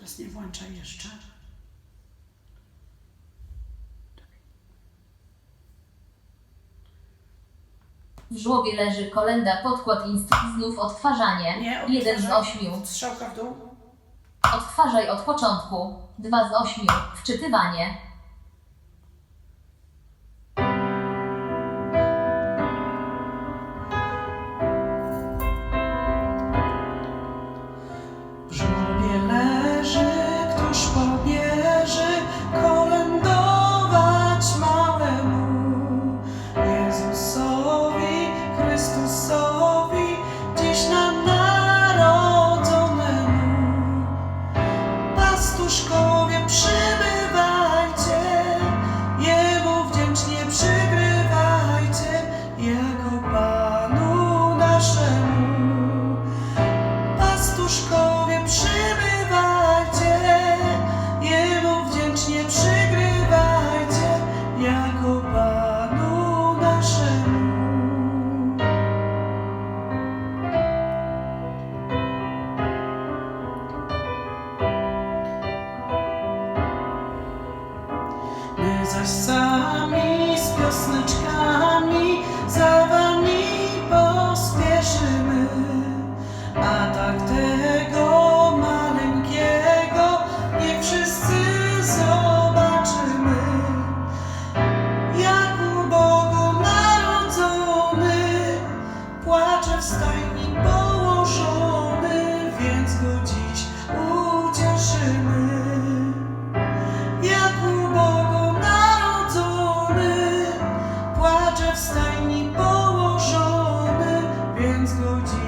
Teraz nie włączaj jeszcze. W żłobie leży kolenda, podkład instrukcji, znów odtwarzanie. Nie, Jeden z ośmiu. Strzałka w dół. Odtwarzaj od początku. Dwa z ośmiu. Wczytywanie. school. Sami z piosneczkami za wami pospieszymy, a tak tego maleńkiego niech wszyscy zobaczymy. Jak u Bogu narodzony, płacze w stajni położony, więc go dziś. hands go